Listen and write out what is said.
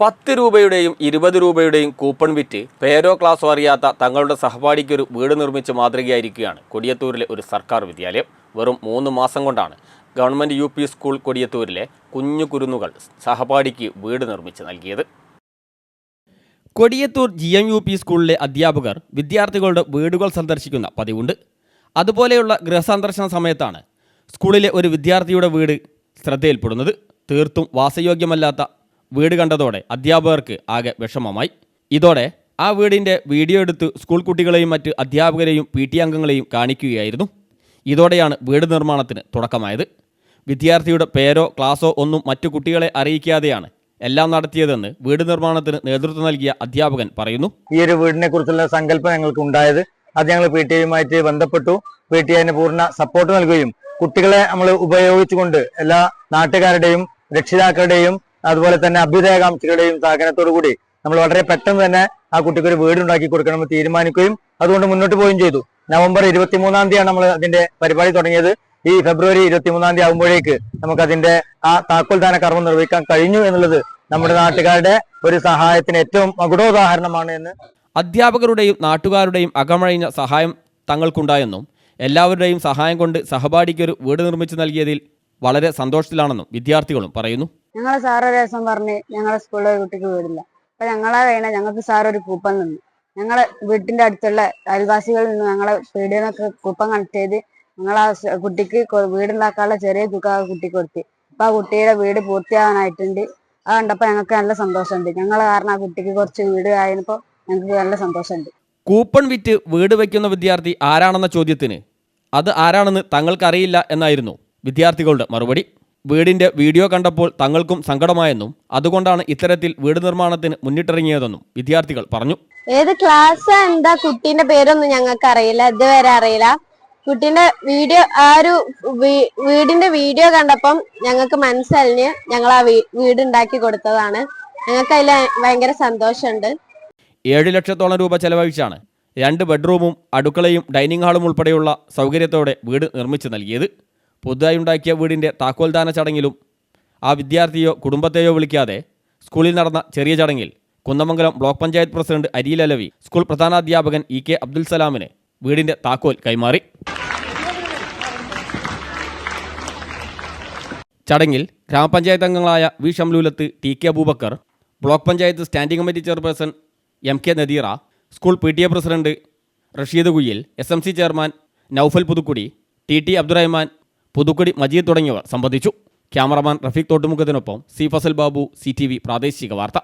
പത്ത് രൂപയുടെയും ഇരുപത് രൂപയുടെയും കൂപ്പൺ വിറ്റ് പേരോ ക്ലാസ്സോ അറിയാത്ത തങ്ങളുടെ സഹപാഠിക്കൊരു വീട് നിർമ്മിച്ച് മാതൃകയായിരിക്കുകയാണ് കൊടിയത്തൂരിലെ ഒരു സർക്കാർ വിദ്യാലയം. വെറും മൂന്ന് മാസം കൊണ്ടാണ് ഗവൺമെന്റ് യു പി സ്കൂൾ കൊടിയത്തൂരിലെ കുഞ്ഞു കുരുന്നുകൾ സഹപാഠിക്ക് വീട് നിർമ്മിച്ച് നൽകിയത്. Kodiyathur G M U P സ്കൂളിലെ അധ്യാപകർ വിദ്യാർത്ഥികളുടെ വീടുകൾ സന്ദർശിക്കുന്ന പതിവുണ്ട്. അതുപോലെയുള്ള ഗൃഹസന്ദർശന സമയത്താണ് സ്കൂളിലെ ഒരു വിദ്യാർത്ഥിയുടെ വീട് ശ്രദ്ധയിൽപ്പെടുന്നത്. തീർത്തും വാസയോഗ്യമല്ലാത്ത വീട് കണ്ടതോടെ അധ്യാപകർക്ക് ആകെ വിഷമമായി. ഇതോടെ ആ വീടിന്റെ വീഡിയോ എടുത്ത് സ്കൂൾ കുട്ടികളെയും മറ്റ് അധ്യാപകരെയും പി ടി അംഗങ്ങളെയും കാണിക്കുകയായിരുന്നു. ഇതോടെയാണ് വീട് നിർമ്മാണത്തിന് തുടക്കമായത്. വിദ്യാർത്ഥിയുടെ പേരോ ക്ലാസോ ഒന്നും മറ്റു കുട്ടികളെ അറിയിക്കാതെയാണ് എല്ലാം നടത്തിയതെന്ന് വീട് നിർമ്മാണത്തിന് നേതൃത്വം നൽകിയ അധ്യാപകൻ പറയുന്നു. ഈ ഒരു വീടിനെ കുറിച്ചുള്ള സങ്കല്പം ഞങ്ങൾക്ക് ഉണ്ടായത് അത് ഞങ്ങൾ പി ടി ഐയുമായിട്ട് ബന്ധപ്പെട്ടു. പി ടി ഐന് പൂർണ സപ്പോർട്ട് നൽകുകയും കുട്ടികളെ നമ്മൾ ഉപയോഗിച്ചുകൊണ്ട് എല്ലാ നാട്ടുകാരുടെയും രക്ഷിതാക്കളുടെയും അതുപോലെ തന്നെ അഭ്യുദയകാംക്ഷികളുടെയും സഹകരണത്തോടു കൂടി നമ്മൾ വളരെ പെട്ടെന്ന് തന്നെ ആ കുട്ടിക്ക് ഒരു വീട് ഉണ്ടാക്കി കൊടുക്കണമെന്ന് തീരുമാനിക്കുകയും അതുകൊണ്ട് മുന്നോട്ട് പോവുകയും ചെയ്തു. നവംബർ ഇരുപത്തിമൂന്നാം തീയതിയാണ് നമ്മൾ അതിന്റെ പരിപാടി തുടങ്ങിയത്. ഈ ഫെബ്രുവരി ഇരുപത്തിമൂന്നാം തീയതി ആകുമ്പോഴേക്ക് നമുക്ക് അതിന്റെ ആ താക്കോൽദാന കർമ്മം നിർവഹിക്കാൻ കഴിഞ്ഞു എന്നുള്ളത് നമ്മുടെ നാട്ടുകാരുടെ ഒരു സഹായത്തിന് ഏറ്റവും മകുടോദാഹരണമാണ് എന്ന് അധ്യാപകരുടെയും നാട്ടുകാരുടെയും അകമഴിഞ്ഞ സഹായം തങ്ങൾക്കുണ്ടായെന്നും എല്ലാവരുടെയും സഹായം കൊണ്ട് സഹപാഠിക്കൊരു വീട് നിർമ്മിച്ചു നൽകിയതിൽ വളരെ സന്തോഷത്തിലാണെന്നും വിദ്യാർത്ഥികളും പറയുന്നു. ഞങ്ങളെ സാറ് ഒരു ദിവസം പറഞ്ഞ് ഞങ്ങളെ സ്കൂളിലെ കുട്ടിക്ക് വീടില്ല. അപ്പൊ ഞങ്ങളെ കഴിഞ്ഞ ഞങ്ങൾക്ക് സാർ ഒരു കൂപ്പൺ തന്നു. ഞങ്ങളെ വീട്ടിന്റെ അടുത്തുള്ള അയൽവാസികളിൽ നിന്ന് ഞങ്ങളെ പീടിയെന്നൊക്കെ കൂപ്പൺ കണക്ട് ചെയ്ത് ഞങ്ങളെ കുട്ടിക്ക് വീടുണ്ടാക്കാനുള്ള ചെറിയ തുക ആ കുട്ടിക്ക് കൊടുത്ത്. അപ്പൊ ആ കുട്ടിയുടെ വീട് പൂർത്തിയാകാനായിട്ടുണ്ട് അത് കണ്ടപ്പോ ഞങ്ങൾക്ക് നല്ല സന്തോഷമുണ്ട്. ഞങ്ങൾ കാരണം ആ കുട്ടിക്ക് കുറച്ച് വീട് ആയപ്പോ ഞങ്ങൾക്ക് നല്ല സന്തോഷമുണ്ട്. കൂപ്പൺ വിറ്റ് വീട് വെക്കുന്ന വിദ്യാർത്ഥി ആരാണെന്ന ചോദ്യത്തിന്? അത് ആരാണെന്ന് തങ്ങൾക്കറിയില്ല എന്നായിരുന്നു വിദ്യാർത്ഥികളുടെ മറുപടി. വീടിന്റെ വീഡിയോ കണ്ടപ്പോൾ തങ്ങൾക്കും സങ്കടമായെന്നും അതുകൊണ്ടാണ് ഇത്തരത്തിൽ വീട് നിർമ്മാണത്തിന് മുന്നിട്ടിറങ്ങിയതെന്നും വിദ്യാർത്ഥികൾ പറഞ്ഞു. ഏത് ക്ലാസ് എന്താ കുട്ടീന്റെ പേരൊന്നും ഞങ്ങൾക്ക് അറിയില്ല. ഇതുവരെ അറിയില്ല. കുട്ടീന്റെ വീഡിയോ ആ ഒരു വീടിന്റെ വീഡിയോ കണ്ടപ്പം ഞങ്ങൾക്ക് മനസ്സിലഞ്ഞ് ഞങ്ങൾ ആ വീട് ഉണ്ടാക്കി കൊടുത്തതാണ്. ഞങ്ങൾക്ക് അതിൽ ഭയങ്കര സന്തോഷമുണ്ട്. ഏഴ് ലക്ഷത്തോളം രൂപ ചെലവഴിച്ചാണ് രണ്ട് ബെഡ്റൂമും അടുക്കളയും ഡൈനിങ് ഹാളും ഉൾപ്പെടെയുള്ള സൗകര്യത്തോടെ വീട് നിർമ്മിച്ചു നൽകിയത്. പുതുതായി ഉണ്ടാക്കിയ വീടിന്റെ താക്കോൽദാന ചടങ്ങിലും ആ വിദ്യാർത്ഥിയോ കുടുംബത്തെയോ വിളിക്കാതെ സ്കൂളിൽ നടന്ന ചെറിയ ചടങ്ങിൽ Kunnamangalam block panchayat president Ariyil Alavi school പ്രധാനാധ്യാപകൻ E K Abdul സലാമിന് വീടിന്റെ താക്കോൽ കൈമാറി. ചടങ്ങിൽ ഗ്രാമപഞ്ചായത്ത് അംഗങ്ങളായ V Shamlulath T K Abubakar block panchayat standing committee chairperson M K Nadeera school P T A president Rasheed Kuyil S M C chairman Naufal Puthukkudi T T Abdurahman Puthukkudi Majeed തുടങ്ങിയവർ സംബന്ധിച്ചു. Cameraman Rafeeq തോട്ടുമുഖത്തിനൊപ്പം C Fazal Babu C T V പ്രാദേശിക വാർത്ത.